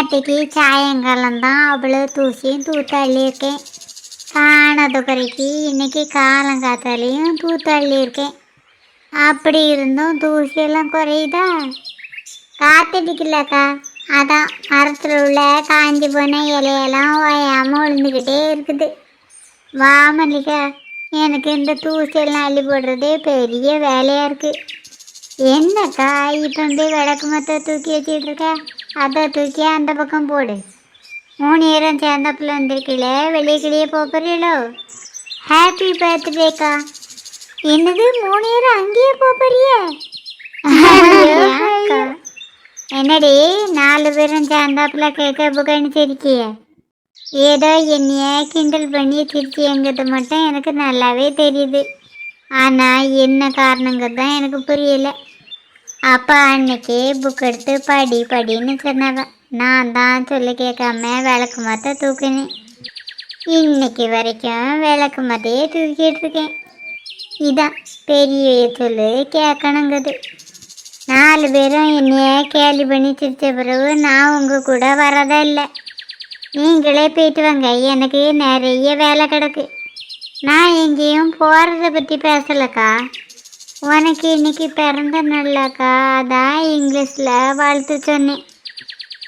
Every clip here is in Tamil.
நேற்றுக்கு சாயங்காலம் தான் அவ்வளோ தூசியும் தூத்தள்ளியிருக்கேன் காணாத குறைக்கு இன்னைக்கு காலங்காத்தாலையும் தூத்தள்ளியிருக்கேன் அப்படி இருந்தும் தூசியெல்லாம் குறையுதா? காத்தடிக்கலக்கா அதான் மரத்தில் உள்ள காஞ்சி போன இலையெல்லாம் ஓயாமல் விழுந்துக்கிட்டே இருக்குது. வா மல்லிகா. எனக்கு இந்த தூசியெல்லாம் அள்ளி போடுறதே பெரிய வேலையாக இருக்குது என்னக்கா இப்போ வந்து விளக்கு மொத்தம் தூக்கி வச்சிட்டு அதை தூக்கி அந்த பக்கம் போடு. மூணு நேரம் சேர்ந்தப்பில் வந்திருக்கீங்களே வெளியே கிளியே போகிறீங்களோ ஹாப்பி பர்த்டேக்கா என்னது மூணு நேரம் அங்கேயே போறியே என்னடி நாலு பேரும் சேர்ந்தாப்புல கேட்க புகன்னு சிரிக்கிய ஏதோ என்னைய கிண்டல் பண்ணி சிரிச்சி எங்கிட்ட மட்டும் எனக்கு நல்லாவே தெரியுது. ஆனால் என்ன காரணங்கிறது தான் எனக்கு புரியல. அப்பா அன்னைக்கு புக் எடுத்து படி படின்னு சொன்னாங்க. நான் தான் சொல்லி கேட்காம விளக்கு மாத்த தூக்குனேன். இன்னைக்கு வரைக்கும் விளக்கு மாத்தையே தூக்கிட்டு இருக்கேன். இதான் பெரிய சொல்லு கேட்கணுங்குது. நாலு பேரும் என்னைய கேலி பண்ணி சிரித்த பிறகு நான் உங்கள் கூட வரதா இல்லை. நீங்களே போயிட்டு வாங்க எனக்கு நிறைய வேலை கிடக்கு. நான் எங்கேயும் போகிறத பற்றி பேசலக்கா. உனக்கு இன்னைக்கு பிறந்த நாள்லக்கா. அதான் இங்கிலீஷில் வாழ்த்து சொன்னேன்.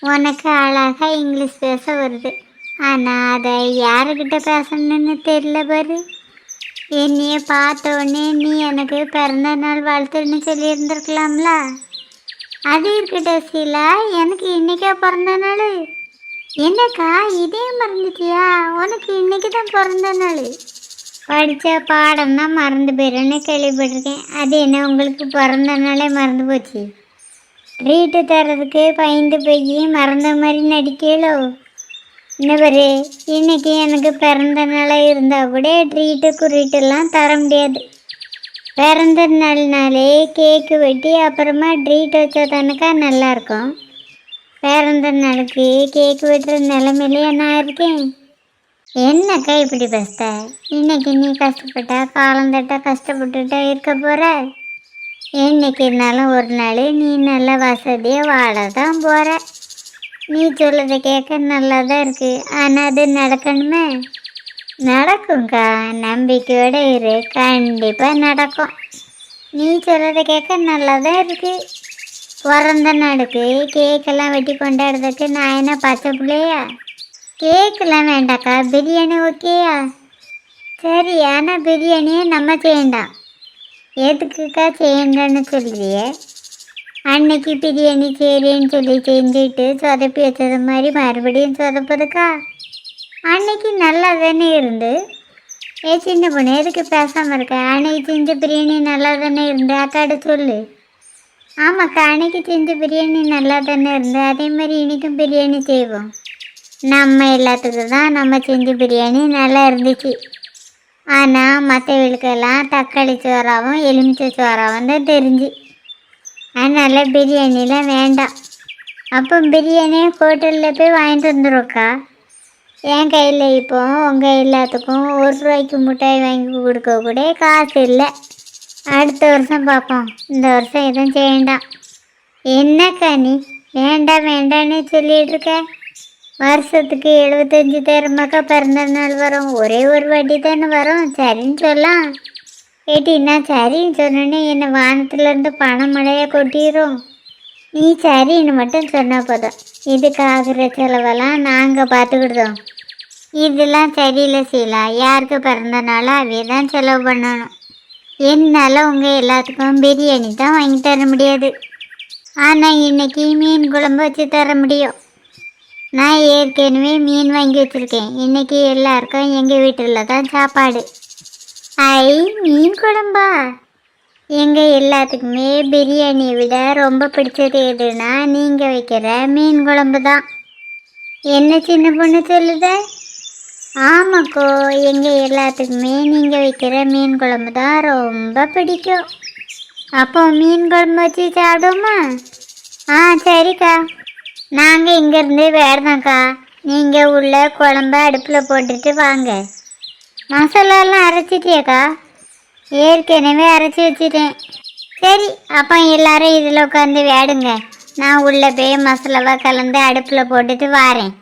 உனக்கு அழகாக இங்கிலீஷ் பேச வருது. ஆனால் அதை யாருக்கிட்ட பேசணும்னு தெரியல பாரு. என்னைய பார்த்த உடனே நீ எனக்கு பிறந்த நாள் வாழ்த்துன்னு சொல்லியிருந்துருக்கலாம்ல. அது இருக்கட்ட சீலா. எனக்கு இன்னைக்கா பிறந்த நாள். என்னக்கா இதே மறந்துட்டியா? உனக்கு இன்னைக்கு தான் பிறந்த நாள். படித்த பாடம் தான் மறந்து போயிடுன்னு கேள்விப்பட்டிருக்கேன். அது என்ன உங்களுக்கு பிறந்த நாளே மறந்து போச்சு? ட்ரீட்டு தர்றதுக்கு பயந்து போய் மறந்த மாதிரி நடிக்கலோ? என்ன இன்னைக்கு எனக்கு பிறந்த நாளாக இருந்தால் கூட ட்ரீட்டு குறிட்டெல்லாம் தர முடியாது. பிறந்த நாள்னாலே கேக்கு வெட்டி அப்புறமா ட்ரீட் வச்சா தானக்கா நல்லாயிருக்கும் பிறந்த நாளுக்கு கேக்கு வெட்டுற நிலமையிலேயே நான் இருக்கேன். என்னக்கா இப்படி பேசுத இன்னைக்கு நீ கஷ்டப்பட்டா காலம் தட்டா கஷ்டப்பட்டுட்டா இருக்க போற? என்னைக்கு இருந்தாலும் ஒரு நாள் நீ நல்ல வசதியாக வாழ தான் போகிற நீ சொல்லதை கேட்க நல்லா தான் இருக்கு. ஆனால் அது நடக்கணுமே? நடக்கும்க்கா. நம்பிக்கையோட இரு. கண்டிப்பாக நடக்கும். நீ சொல்லதை கேட்க நல்லா தான் இருக்கு. பிறந்த நாளுக்கு கேக்கெல்லாம் வெட்டி கொண்டாடுறதுக்கு நான் என்ன பச்சை பிள்ளையா? கேக்கெல்லாம் வேண்டாக்கா பிரியாணி ஓகேயா? சரி ஆனால் பிரியாணியை நம்ம செய்யண்டாம். எதுக்குக்கா செய்யண்டான்னு சொல்லியே? அன்னைக்கு பிரியாணி செய்கிறேன்னு சொல்லி செஞ்சுட்டு சொதப்பி வச்சது மாதிரி மறுபடியும் சொதப்புதுக்கா? அன்னைக்கு நல்லா தானே இருந்து? ஏ சின்ன பொண்ணு எதுக்கு பேசாமல் இருக்க? அன்னைக்கு செஞ்ச பிரியாணி நல்லா தானே இருந்து? அக்காட்ட சொல்லு. ஆமாக்கா அன்னைக்கு செஞ்ச பிரியாணி நல்லா தானே இருந்து? அதே மாதிரி இன்னைக்கும் பிரியாணி செய்வோம். நம்ம எல்லாத்துக்கும் தான் நம்ம செஞ்ச பிரியாணி நல்லா இருந்துச்சு. ஆனால் மற்றவர்களுக்கெல்லாம் தக்காளி சோறாவும் எலுமிச்சை சோறாவும் தான் தெரிஞ்சு. அதனால் பிரியாணிலாம் வேண்டாம். அப்போ பிரியாணியை ஹோட்டலில் போய் வாங்கிட்டு வந்துடும்க்கா என் கையில் இப்போ உங்கள் எல்லாத்துக்கும் ஒரு ரூபாய்க்கு மிட்டாய் வாங்கி கொடுக்க கூட காசு இல்லை. அடுத்த வருஷம் பார்ப்போம். இந்த வருஷம் எதுவும் செய்யண்டாம். என்னக்கா நீ? வேண்டாம் வேண்டான்னு சொல்லிகிட்ருக்கேன் இருக்க? வருஷத்துக்கு எழுபத்தஞ்சி தேரமாக்கா பிறந்த நாள் வரும். ஒரே ஒரு வாட்டி தானே வரும். சரின்னு சொல்லலாம். ஏட்டி நான் சரின்னு சொன்னோன்னே என்னை வானத்துலேருந்து பணம் மழையாக கொட்டிடும் நீ சரின்னு மட்டும் சொன்னால் போதும். இதுக்கு ஆகிற செலவெல்லாம் நாங்கள் பார்த்துக்கிடுதோம். இதெல்லாம் சரியில்லை சீலா. யாருக்கு பிறந்த நாளோ தான் செலவு பண்ணணும். என்னால் உங்கள் எல்லாத்துக்கும் பிரியாணி தான் வாங்கி தர முடியாது. ஆனால் இன்றைக்கி மீன் குழம்பு வச்சு தர முடியும். நான் ஏற்கனவே மீன் வாங்கி வச்சுருக்கேன். இன்னைக்கு எல்லாருக்கும் எங்கள் வீட்டில் தான் சாப்பாடு. ஐ மீன் குழம்பா? எங்கள் எல்லாத்துக்குமே பிரியாணியை விட ரொம்ப பிடிச்சது எதுனா நீங்கள் வைக்கிற மீன் குழம்பு தான். என்ன சின்ன பொண்ணு சொல்லுத? ஆமாக்கோ எங்கள் எல்லாத்துக்குமே நீங்கள் வைக்கிற மீன் குழம்பு தான் ரொம்ப பிடிக்கும். அப்போ மீன் குழம்பு வச்சு சாப்பிடுமா ஆ சரிக்கா. நாங்கள் இங்கேருந்து வேறதாங்க்கா நீங்கள் உள்ள குழம்ப அடுப்பில் போட்டுட்டு வாங்க. மசாலாலாம் அரைச்சிட்டியக்கா? ஏற்கனவே அரைச்சி வச்சிட்டேன். சரி அப்போ எல்லாரும் இதில் உட்காந்து வேடுங்க. நான் உள்ளே போய் மசாலாவை கலந்து அடுப்பில் போட்டுட்டு வாரேன்.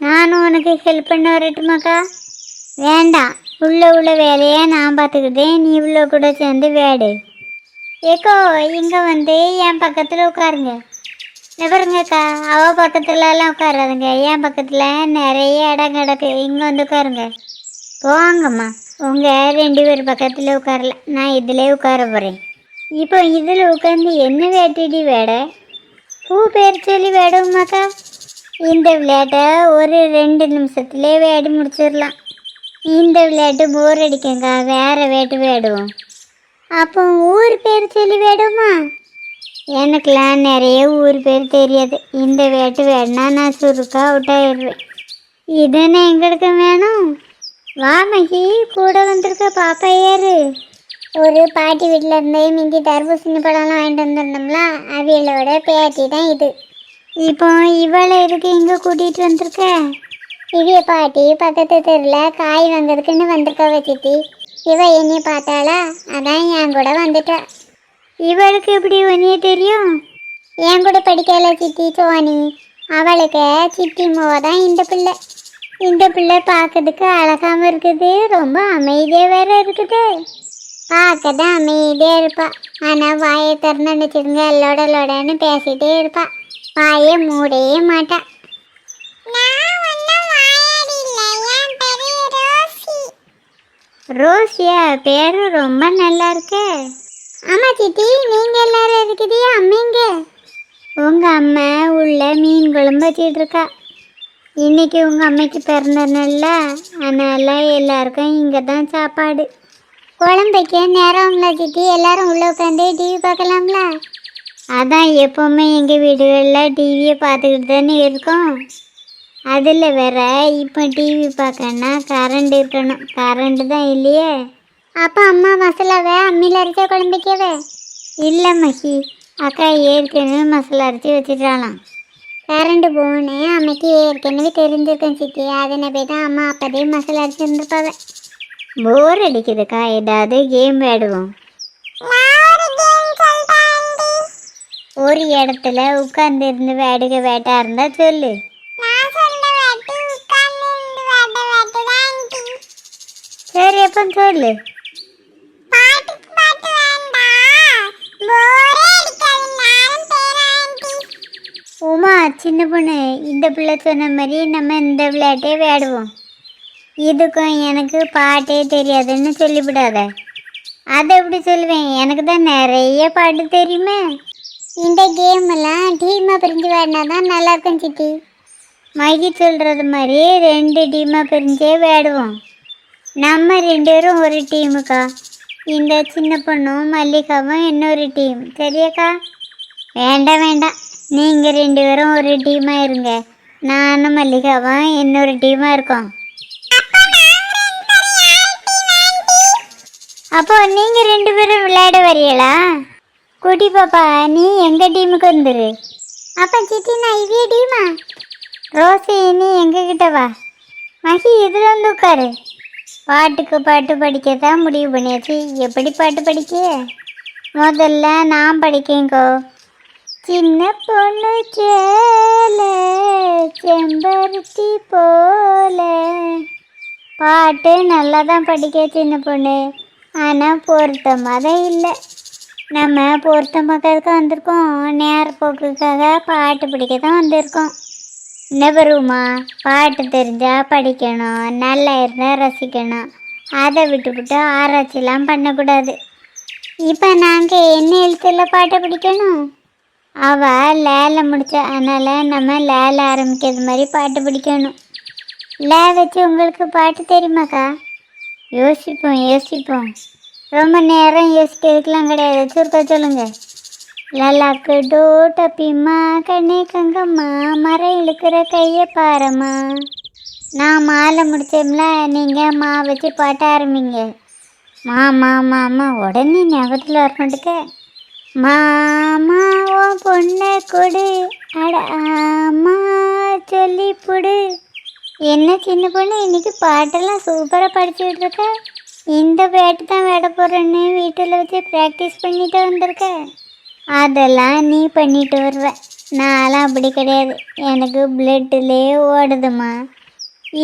நானும் உனக்கு ஹெல்ப் பண்ண வரட்டுமாக்கா? வேண்டாம். உள்ள உள்ள வேலையை நான் பார்த்துக்கிட்டேன். நீ உள்ள கூட சேர்ந்து வேடு. ஏக்கோ இங்கே வந்து என் பக்கத்தில் உட்காருங்க. பாருங்கக்கா அவ பக்கத்துலலாம் உட்காராதுங்க. என் பக்கத்தில் நிறைய இடம் கிடக்கு. இங்கே வந்து உட்காருங்க. போங்கம்மா. உங்கள் ரெண்டு பேர் பக்கத்தில் உட்காரல. நான் இதிலே உட்கார போகிறேன் இப்போ இதில் உட்காந்து என்ன வேட்டிடி வேட? பூ பேர் சொல்லி வேடுமாக்கா இந்த விளையாட்டை ஒரு ரெண்டு நிமிஷத்துலேயே வேடி முடிச்சிடலாம். இந்த விளையாட்டு போர் அடிக்குங்க வேற வேட்டு வேடுவோம். அப்போ ஊர் பேர் சொல்லி வேடுமா எனக்குலாம் நிறைய ஊர் பேர் தெரியாது. இந்த வேட்டு வேணா நான் சுருக்கா அவுட் இதுன்னு எங்களுக்கு வேணும்? வா மகி. கூட வந்திருக்க பாப்பா ஏறு ஒரு பாட்டி வீட்டில் இருந்தே மிந்தி தர்பூசணி பழம்லாம் வாங்கிட்டு வந்திருந்தோம்ல அவியலோட பேட்டி தான் இது. இப்போ இவளை இருக்கு இங்கே கூட்டிகிட்டு வந்திருக்க? இவிய பாட்டி பக்கத்து தெருவில் காய் வாங்குறதுக்குன்னு வந்திருக்க வச்சுட்டு இவ என்னை பார்த்தாளா? அதான் என் கூட வந்துட்டா. இவளுக்கு எப்படி உன்னைய தெரியும்? என் கூட படிக்கல சித்தி சோனி. அவளுக்கு சித்தி மோவ தான் இந்த பிள்ளை. இந்த பிள்ளை பார்க்கறதுக்கு அழகாம இருக்குது. ரொம்ப அமைதியாக வேற இருக்குது. பார்க்க தான் அமைதியாக இருப்பா. ஆனால் வாயை திறந்து நினச்சிருங்க லொட லொடன்னு பேசிட்டே இருப்பா. வாயை மூடவே மாட்டா. ரோசியா பேரு ரொம்ப நல்லா இருக்கு. ஆமா சித்தி நீங்க எல்லாரும் இருக்குது அம்மைங்க உங்க அம்மா உள்ள மீன் குழம்பு வச்சிட்டு இருக்கா இன்னைக்கு உங்க அம்மைக்கு பிறந்த நாள்ல அதனால எல்லாருக்கும் இங்க தான் சாப்பாடு. குழம்பு நேரம்ல சித்தி எல்லாரும் உள்ள உட்காந்து டிவி பார்க்கலாம்ல? அதான் எப்போவுமே எங்கள் வீடுகளில் டிவியை பார்த்துக்கிட்டு தானே இருக்கோம். அதில் வேற இப்போ டிவி பார்க்கணுன்னா கரண்ட் இருக்கணும். கரண்ட் தான் இல்லையே. அப்போ அம்மா மசாலாவை அம்மியில் அரைச்ச குழம்புக்கவே. இல்லை மஹி அக்கா ஏற்கனவே மசாலா அரைச்சி வச்சுட்டாலாம் கரண்ட் போகணுன்னு அம்மைக்கு ஏற்கனவே தெரிஞ்சிருக்கேன் சித்தி. அதனை போய் தான் அம்மா அப்போதே மசாலா அரைச்சி இருந்துருப்பாவ போர் அடிக்குதுக்கா. ஏதாவது கேம் விளையாடுவோம். ஒரு இடத்துல உட்கார்ந்து இருந்து வேடுக வேட்டா இருந்தா சொல்லு சரி அப்போ சொல்லு. சின்ன பொண்ணு இந்த பிள்ளை சொன்ன மாதிரி நம்ம இந்த விளையாட்டே விளையாடுவோம். இதுக்கும் எனக்கு பாட்டே தெரியாதுன்னு சொல்லிவிடாத. அதை எப்படி சொல்லுவேன் எனக்கு தான் நிறைய பாட்டு தெரியுமே. இந்த கேம்லாம் டீமாக பிரிஞ்சு விளையாடினா தான் நல்லா இருக்கும் சித்தி. மைகி சொல்கிறது மாதிரி ரெண்டு டீமாக பிரிஞ்சே விளையாடுவோம். நம்ம ரெண்டு பேரும் ஒரு டீமுக்கா இந்த சின்ன பொண்ணும் மல்லிகாவும் இன்னொரு டீம் சரியாக்கா? வேண்டாம் வேண்டாம். நீங்கள் ரெண்டு பேரும் ஒரு டீமாக இருங்க. நானும் மல்லிகாவும் இன்னொரு டீமாக இருக்கோம். அப்போ நீங்கள் ரெண்டு பேரும் விளையாட வரீங்களா குட்டி பாப்பா நீ எங்கள் டீமுக்கு வந்துரு. அப்போ சித்தி நான் இதே டீமா ரோசி நீ எங்ககிட்ட வா. மகி இதில் வந்து உட்காரு. பாட்டுக்கு பாட்டு படிக்க தான் முடிவு பண்ணியாச்சு. எப்படி பாட்டு படிக்க? முதல்ல நான் படிக்கேங்கோ. சின்ன பொண்ணு கேல செம்பருத்தி போல. பாட்டு நல்லா தான் படிக்க சின்ன பொண்ணு. ஆனால் பொருத்தமாக தான் இல்லை. நம்ம பொருத்தமாக்கிறதுக்கு வந்திருக்கோம். நேர போக்குக்காக பாட்டு படிக்க தான் வந்திருக்கோம். என்ன வருமா பாட்டு தெரிஞ்சால் படிக்கணும். நல்லா இருந்தால் ரசிக்கணும். அதை விட்டுவிட்டு ஆராய்ச்சிலாம் பண்ணக்கூடாது. இப்போ நாங்கள் என்ன எழுத்துல பாட்டை பிடிக்கணும். அவள் லேல முடிச்சா அதனால் நம்ம லேல ஆரம்பிக்கிறது மாதிரி பாட்டு படிக்கணும். லே வச்சு உங்களுக்கு பாட்டு தெரியுமாக்கா? யோசிப்போம் யோசிப்போம். ரொம்ப நேரம் யோசிக்கிறதுக்கெலாம் கிடையாது. சுருக்க சொல்லுங்க. லலாக்கு டோட்டப்பிம்மா கண்ணே கங்கம்மா மரம் இழுக்கிற கையை பாரம்மா. நான் மாலை முடிச்சோம்ல நீங்கள் மா வச்சு பாட்ட ஆரம்பிங்க. மாமா மாமா உடனே ஞாபகத்தில் வர மாட்டேக்க மாமா ஓ பொண்ணை கொடு. அட ஆமா சொல்லி புடு. என்ன சின்ன பொண்ணு இன்னைக்கு பாட்டெல்லாம் சூப்பராக படிச்சுட்டு இருக்க. இந்த பேட்டு தான் விட போகிறேன்னு வீட்டில் வச்சு ப்ராக்டிஸ் பண்ணிட்டு வந்திருக்க. அதெல்லாம் நீ பண்ணிட்டு வருவ. நான்லாம் அப்படி கிடையாது. எனக்கு பிளட்டிலே ஓடுதுமா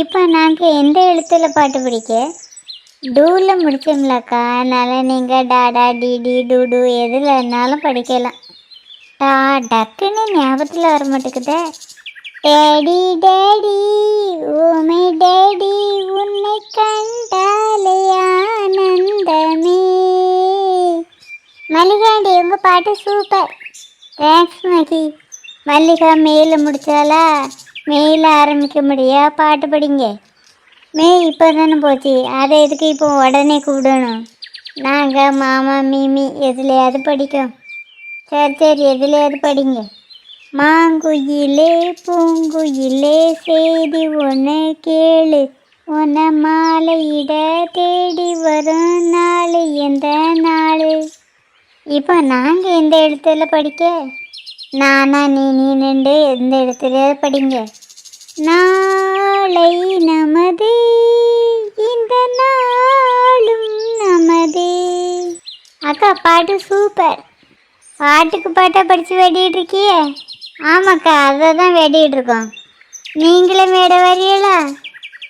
இப்போ நாங்கள் எந்த எழுத்தில் பாட்டு பிடிக்க? டூவில் முடிச்சோம்லக்கா. அதனால் நீங்கள் டாடா டிடி டூடு எதில் வேணாலும் படிக்கலாம். டா டக்குன்னு ஞாபகத்தில் வர மாட்டேங்குதே. டேடி டேடி ஓமை டேடி உன்னை கண்டாலே ஆனந்தமே. மல்லிகாண்டி உங்க பாட்டு சூப்பர். தேங்க்ஸ் மகி. மல்லிகா மேலே முடிச்சாலா? மேலே ஆரம்பிக்க முடியா? பாட்டு படிங்க. மே இப்போ தானே போச்சு. அதை எதுக்கு இப்போ உடனே கூப்பிடணும்? நாங்கள் மாமா மீமி எதுலையாவது படிக்கும். சரி சரி எதுலையாவது படிங்க. மாங்குயிலே பூங்குயிலே செய்தி ஒன்று கேளு. உன்னை மாலையிட தேடி வரும் நாள் எந்த நாள்? இப்போ நாங்கள் எந்த இடத்துல படிக்க? நானா நீ நீ நின்று எந்த இடத்துல படிங்க. நான் நாளை நமது. இந்த நாளும் நமது. அக்கா பாட்டு சூப்பர் பாட்டுக்கு பாட்டா படித்து வேடிட்டு இருக்கியே? ஆமாக்கா அதை தான் வேடிட்டு இருக்கோம். நீங்களும் வேட வரீங்களா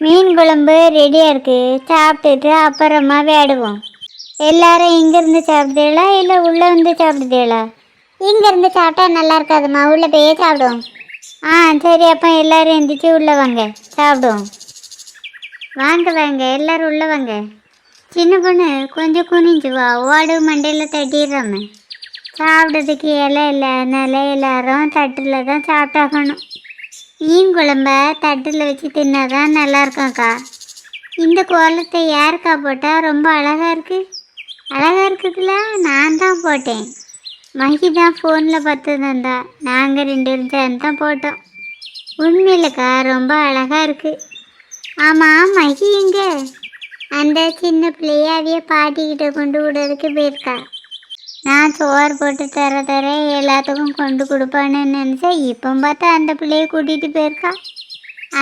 மீன் குழம்பு ரெடியாக இருக்குது சாப்பிட்டுட்டு அப்புறமா வேடுவோம் எல்லாரும் இங்கேருந்து சாப்பிடுதீங்களா? இல்லை உள்ளே வந்து சாப்பிடுதீங்களா? இங்கேருந்து சாப்பிட்டா நல்லா இருக்காதும்மா உள்ளே போய் சாப்பிடுவோம். ஆ சரி அப்போ எல்லாரும் எந்திரிச்சு உள்ளே வாங்க. சாப்பிடுவோம். வாங்க வாங்க எல்லாரும் உள்ளே வாங்க. சின்ன பொண்ணு கொஞ்சம் குனிஞ்சு வா. ஓடு மண்டையில் தட்டிடுறாம. சாப்பிட்றதுக்கு இலை இல்லை. அதனால எல்லாரும் தட்டில் தான் சாப்பிட்டாகணும். மீன் குழம்ப தட்டில் வச்சு தின்னாதான் நல்லாயிருக்கும்க்கா இந்த கோலத்தை யாருக்கா போட்டால் ரொம்ப அழகாக இருக்குது அழகாக இருக்குதுல நான் தான் போட்டேன். மகி தான் ஃபோனில் பார்த்து தந்தா நாங்கள் ரெண்டு பேரும் தான் போட்டோம். உண்மையிலக்கா ரொம்ப அழகாக இருக்குது ஆமாம் மகி எங்க? அந்த சின்ன பிள்ளைய பாட்டிக்கிட்ட கொண்டு விடுறதுக்கு போயிருக்கா. நான் சோறு போட்டு தர தர எல்லாத்துக்கும் கொண்டு கொடுப்பான்னு நினச்சேன் இப்போ பார்த்தா அந்த பிள்ளைய கூட்டிகிட்டு போயிருக்கா.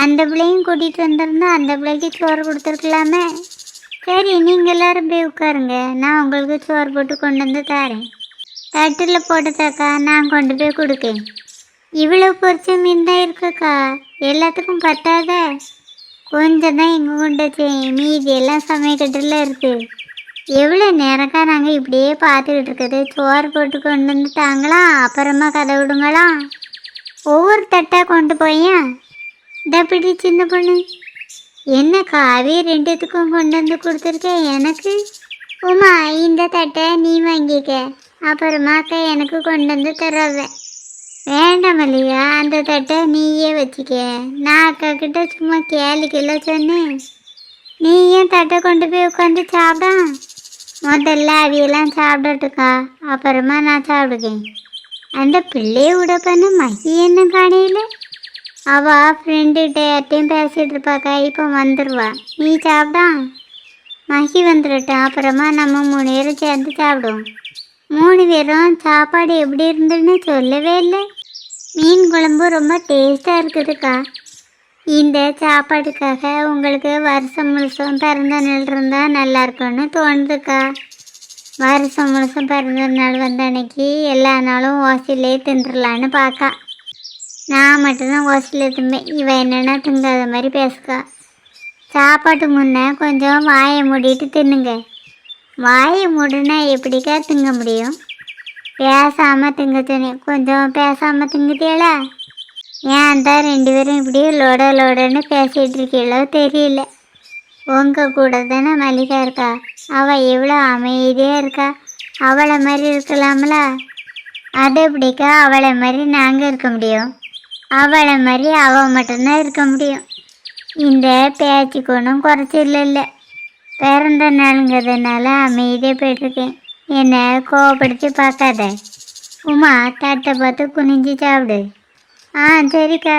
அந்த பிள்ளையும் கூட்டிகிட்டு வந்திருந்தா அந்த பிள்ளைக்கு சோறு கொடுத்துருக்கலாமே. சரி நீங்கள் எல்லாரும் போய் உட்காருங்க. நான் உங்களுக்கு சோறு போட்டு கொண்டு வந்து தரேன். தட்டில் போட்டுதாக்கா நான் கொண்டு போய் கொடுக்கேன். இவ்வளோ பொரிச்ச மீன் தான் இருக்குக்கா. எல்லாத்துக்கும் பத்தாத? கொஞ்சம் தான் எங்கள் கொண்டு மீதி எல்லாம் சமைக்கட்டில் இருக்குது எவ்வளோ நேரக்கா நாங்கள் இப்படியே பார்த்துக்கிட்டு இருக்குது சோறு போட்டு கொண்டு வந்துட்டாங்களா? அப்புறமா கதை விடுங்களாம் ஒவ்வொரு தட்டாக கொண்டு போயேன் இந்த சின்ன பொண்ணு. என்னக்கா அவே ரெண்டுத்துக்கும் கொண்டு வந்து கொடுத்துருக்கேன் எனக்கு? உமா இந்த தட்டை நீ வாங்கிக்க. அப்புறமா அக்கா எனக்கு கொண்டு வந்து தருவேன் வேண்டாம் இல்லையா அந்த தட்டை நீயே வச்சுக்க. நான் அக்கா கிட்ட சும்மா கேலிக்கல சொன்னேன். நீ ஏன் தட்டை கொண்டு போய் உட்காந்து சாப்பிடா? முதல்ல அவியெல்லாம் சாப்பிடட்டுக்கா. அப்புறமா நான் சாப்பிடுவேன் அந்த பிள்ளைய விட பண்ண மகி என்ன காணையில் அவ ஃப்ரெண்டுகிட்ட யார்ட்டையும் பேசிட்டு இருப்பாக்கா இப்போ வந்துடுவா நீ சாப்பிடா. மகி வந்துடட்டும் அப்புறமா நம்ம மூணு பேரும் சேர்ந்து சாப்பிடுவோம். மூணு பேரும் சாப்பாடு எப்படி இருந்ததுன்னு சொல்லவே இல்லை. மீன் குழம்பு ரொம்ப டேஸ்ட்டாக இருக்குதுக்கா. இந்த சாப்பாட்டுக்காக உங்களுக்கு வருஷம் முழுசும் பிறந்த நாள் இருந்தால் நல்லா இருக்கும்னு தோணுதுக்கா. வருஷம் முழுசும் பிறந்த நாள் வந்த அன்னைக்கு எல்லா நாளும் ஓசிலே தின்றுலான்னு பார்க்கா நான் மட்டும்தான் ஓசிலே திம்பேன் இவன் என்னென்னா திங்காத மாதிரி பேசுக்கா. சாப்பாட்டு முன்னே கொஞ்சம் வாயை மூடிட்டு தின்னுங்க. வாய் மூடுனா எப்படிக்கா திங்க முடியும்? பேசாமல் திங்க சொன்னேன் கொஞ்சம் பேசாமல் திங்குதீங்களா ஏன் தான் ரெண்டு பேரும் இப்படி லோட லோடன்னு பேசிகிட்டு இருக்கீங்களோ தெரியல. உங்கள் கூட தானே மல்லிகா இருக்கா? அவள் எவ்வளோ அமைதியாக இருக்கா? அவளை மாதிரி இருக்கலாம்ல? அது எப்படிக்கா அவளை மாதிரி நாங்கள் இருக்க முடியும்? அவளை மாதிரி அவள் மட்டும்தான் இருக்க முடியும். இந்த பேச்சுக்கு ஒன்றும் குறைச்சல் இல்லை. பிறந்த நாளுங்கிறதுனால அமைதியாக போயிட்டுருக்கேன். என்னை கோவப்படுத்தி பார்க்காத. உமா தட்டை பார்த்து குனிஞ்சு சாப்பிடு. ஆ சரிக்கா.